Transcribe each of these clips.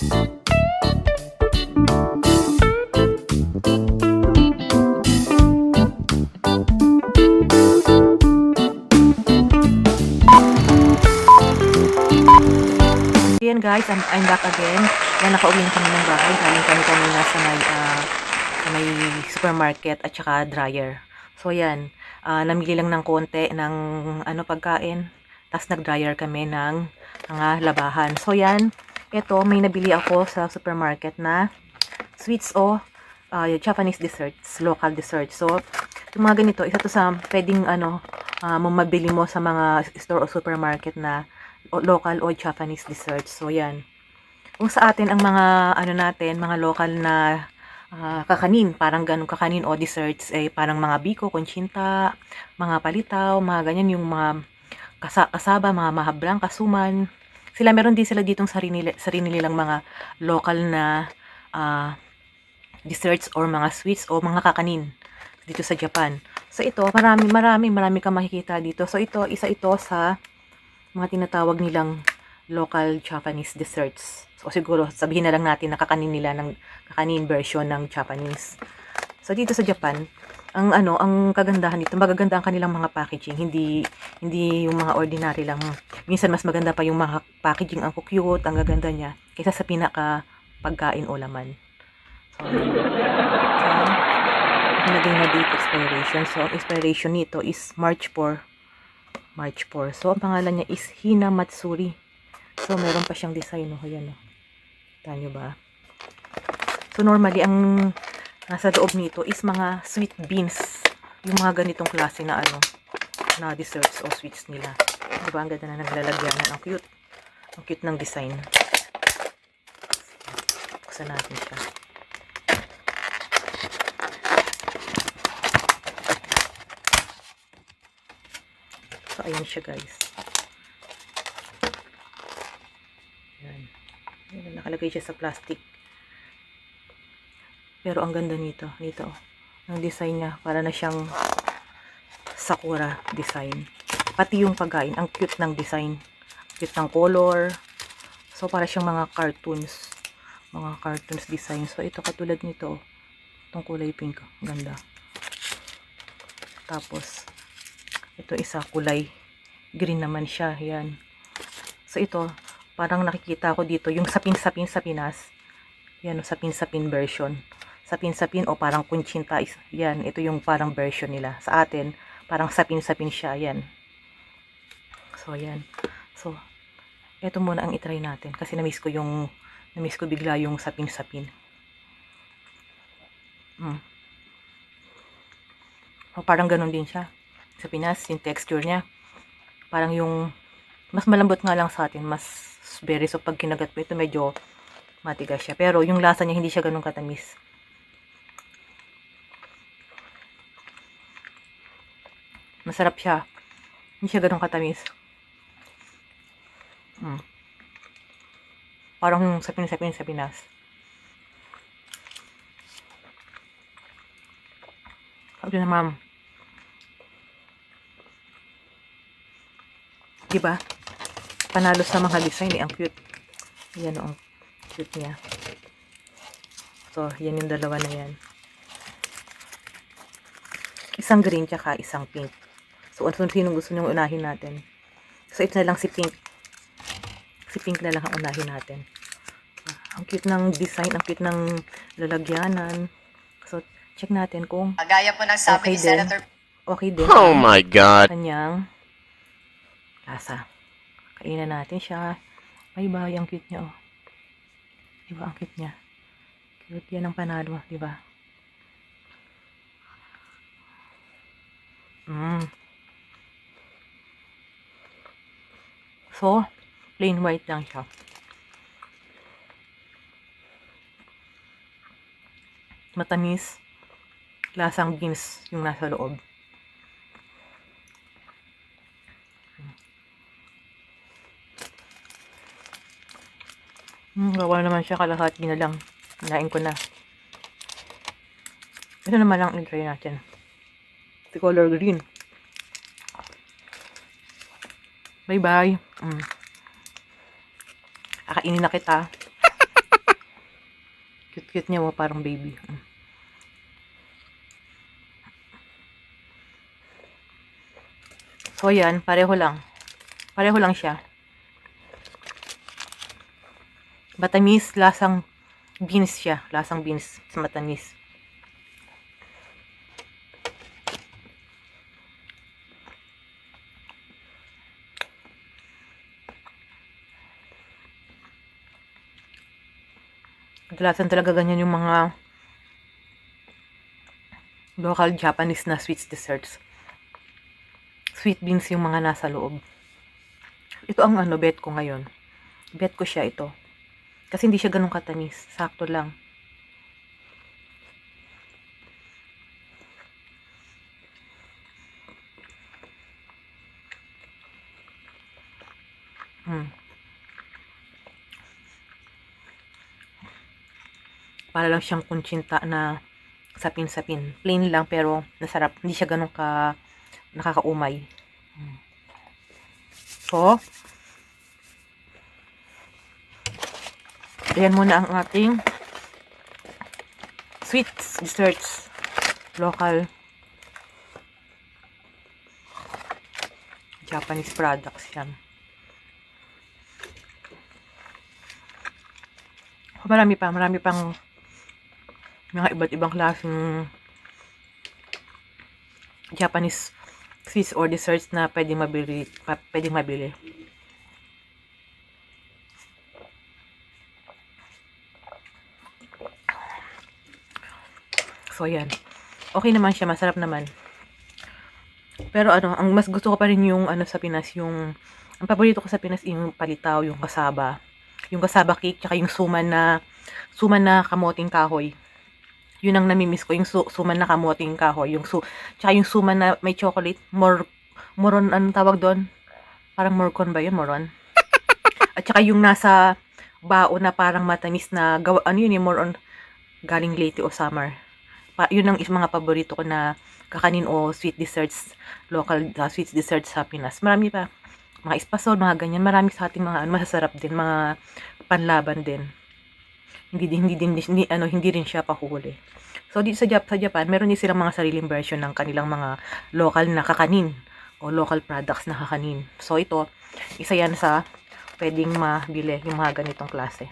Ayan guys, I'm, I'm back again. Yan, nakauwi na kami ng bahay. Galing kami kanina sa may, ah, sa may supermarket at saka dryer. So yan, ah, namili lang ng konti ng ano pagkain. Tapos nag-dryer kami ng mga labahan. So yan, ito may nabili ako sa supermarket na sweets o ah, Japanese desserts, local desserts. So, yung mga ganito, isa to sa pwedeng ano, ah, mabili mo sa mga store o supermarket na local o Japanese desserts. So, yan. Kung sa atin, ang mga, ano natin, mga local na ah, kakanin, parang ganun kakanin o desserts, eh, parang mga biko, conchinta, mga palitaw, mga ganyan, yung mga kasa kasaba, mga mahabrang, kasuman. Sila, meron din sila ditong sarili, sarili nilang mga local na ah, desserts or mga sweets o mga kakanin dito sa Japan. So ito, marami, marami, marami kang makikita dito. So ito, isa ito sa mga tinatawag nilang local Japanese desserts. So siguro sabihin na lang natin na kakanin nila ng kakanin version ng Japanese. So dito sa Japan, ang ano, ang kagandahan dito, magaganda ang kanilang mga packaging, hindi hindi yung mga ordinary lang. Minsan mas maganda pa yung mga packaging, ang cute, ang gaganda niya kaysa sa pinaka pagkain o laman. So, so nilagay na date expiration. So, ang expiration nito is March 4. March 4. So, ang pangalan niya is Hina Matsuri. So, meron pa siyang design. Oh. Ayan, oh. Kita nyo ba? So, normally, ang nasa loob nito is mga sweet beans. Yung mga ganitong klase na ano, na desserts o sweets nila. Diba? Ang ganda na naglalagyan. Ang cute. Ang cute ng design. Buksan natin siya. So, ayan siya guys. Ayan. Ayan, nakalagay siya sa plastic. Pero ang ganda nito. Nito. oh. Ang design niya. Para na siyang sakura design. Pati yung pagkain. Ang cute ng design. Cute ng color. So, para siyang mga cartoons. Mga cartoons design. So, ito katulad nito. Itong kulay pink. Ganda. Tapos, ito isa kulay green naman siya. Yan. So, ito, parang nakikita ko dito, yung sapin-sapin sa Pinas. Yan, sapin-sapin version. Sapin-sapin o parang kunchinta. Yan, ito yung parang version nila. Sa atin, parang sapin-sapin siya. Yan. So, yan. So, ito muna ang itry natin. Kasi na-miss ko yung, na-miss ko bigla yung sapin-sapin. Mm. O, parang ganun din siya. Sa Pinas, yung texture niya. Parang yung, mas malambot nga lang sa atin. Mas berry. So, pag kinagat mo ito, medyo matigas siya. Pero, yung lasa niya, hindi siya ganun katamis. Masarap siya. Hindi siya ganun katamis. Mm. Parang yung sapin-sapin sa Pinas. Sabi na ma'am. Diba? Panalo sa mga design eh. Ang cute. Yan o. Cute niya. So, yan yung dalawa na yan. Isang green tsaka isang pink. So, ano sino gusto niyong unahin natin? So, ito na lang si pink. Si pink na lang ang unahin natin. Ah, Ang cute ng design. Ang cute ng lalagyanan. So, check natin kung Gaya po ng Okay sabi ni din. Senator okay din. Oh my god. kanyang lasa. Kainin natin siya. Ay ba, ang cute niya oh. Diba, ang cute niya. Cute yan ang panalo, diba? Mm. So, plain white lang. Matamis. Lasang beans yung nasa loob. Hmm, gawa naman siya kalahati na lang. Kinain ko na. Ito naman lang i-try natin. The color green. Bye-bye. Mm. Kakainin na kita. Cute-cute niya, oh, parang baby. Mm. So, yan. Pareho lang. Pareho lang siya. Matamis, lasang beans siya. Lasang beans. Matamis. Kadalasan talaga ganyan yung mga local Japanese na sweets desserts. Sweet beans yung mga nasa loob. Ito ang ano, bet ko ngayon. Bet ko siya ito. Kasi hindi siya ganun katamis. Sakto lang. Hmm. Para lang siyang kuntsinta na sapin-sapin. Plain lang pero nasarap. Hindi siya ganun ka nakakaumay. Hmm. So, ayan muna ang ating sweets, desserts, local Japanese products yan. Marami pa, marami pang mga iba't ibang klaseng Japanese sweets or desserts na pwedeng mabili, pa- pwedeng mabili. So, yan. Okay naman siya, masarap naman. Pero ano, ang mas gusto ko pa rin yung ano sa Pinas, yung ang paborito ko sa Pinas yung palitaw, yung kasaba. Yung kasaba cake, tsaka yung suman na suman na kamoting kahoy. Yun ang namimiss ko, yung su- suman na kamoting kahoy, yung su tsaka yung suman na may chocolate, more moron anong tawag doon? Parang morcon ba yun, moron? At saka yung nasa baon na parang matamis na gawa, ano yun yung more on galing Leyte o Summer. Pa, yun ang mga paborito ko na kakanin o sweet desserts, local uh, sweet desserts sa Pinas. Marami pa. Mga espasol, mga ganyan. Marami sa ating mga ano, masasarap din, mga panlaban din. Hindi hindi din hindi, ano hindi rin siya pahuli. So dito sa, Jap sa Japan, meron din silang mga sariling version ng kanilang mga local na kakanin o local products na kakanin. So ito, isa yan sa pwedeng mabili yung mga ganitong klase.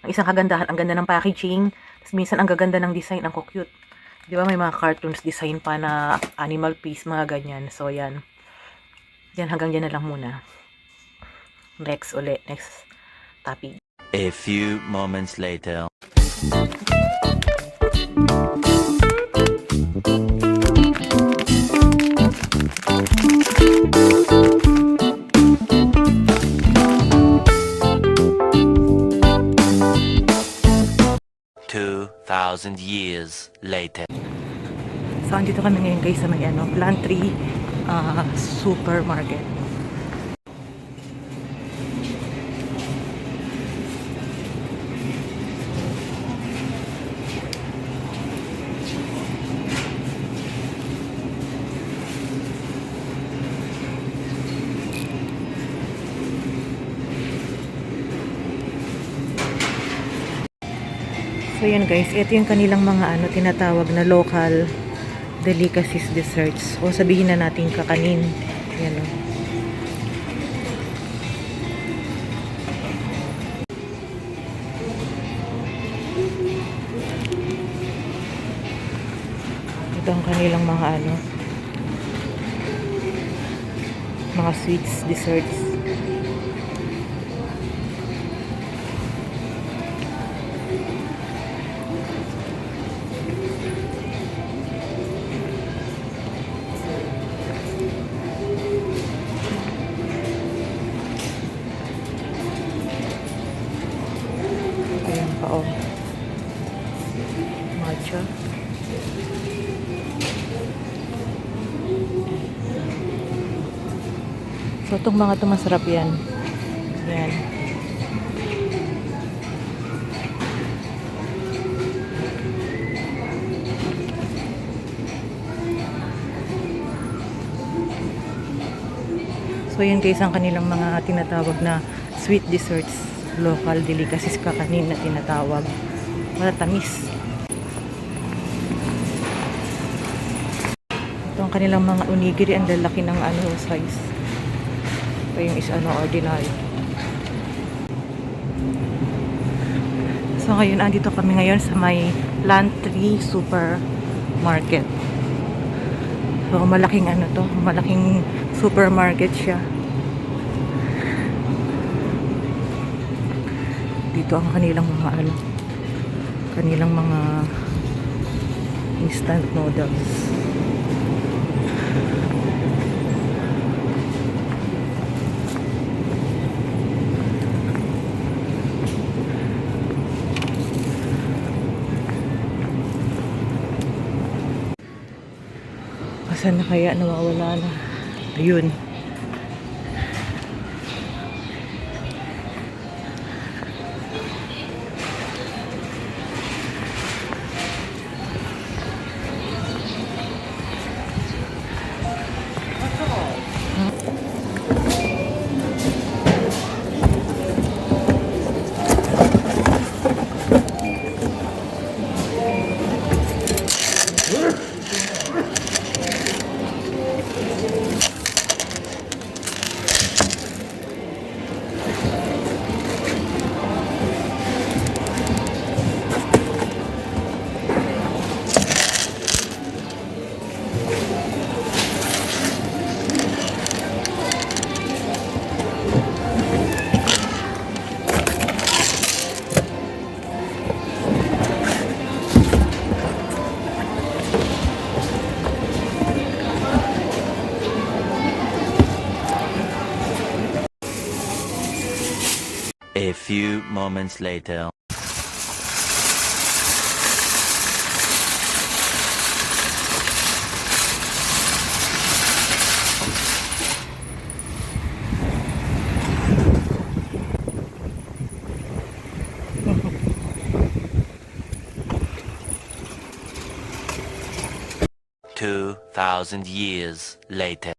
Ang isang kagandahan, ang ganda ng packaging, tapos minsan ang gaganda ng design, ang cute. Di ba may mga cartoons design pa na animal piece, mga ganyan. So yan. Yan hanggang dyan na lang muna. Next ulit, next topic. A few moments later. Two thousand years later. So, andito kami ngayon guys sa may ano, Plantry ah, Supermarket. So yan guys, ito yung kanilang mga ano tinatawag na local delicacies desserts o sabihin na natin kakanin. Yan o. Ito ang kanilang mga ano mga sweets, desserts. So, itong mga ito masarap yan. Yan. So, yan guys ang kanilang mga tinatawag na sweet desserts. Local delicacies kakanin na tinatawag. Matatamis. Ito ang kanilang mga onigiri. Ang lalaki ng ano, size. Ito yung is ano, ordinary. So ngayon, andito kami ngayon sa may Plant Tree Supermarket. So malaking ano to, malaking supermarket siya. Dito ang kanilang mga ano, kanilang mga instant noodles. Asan na kaya nawawala na? Ayun. Moments later. Two thousand years later.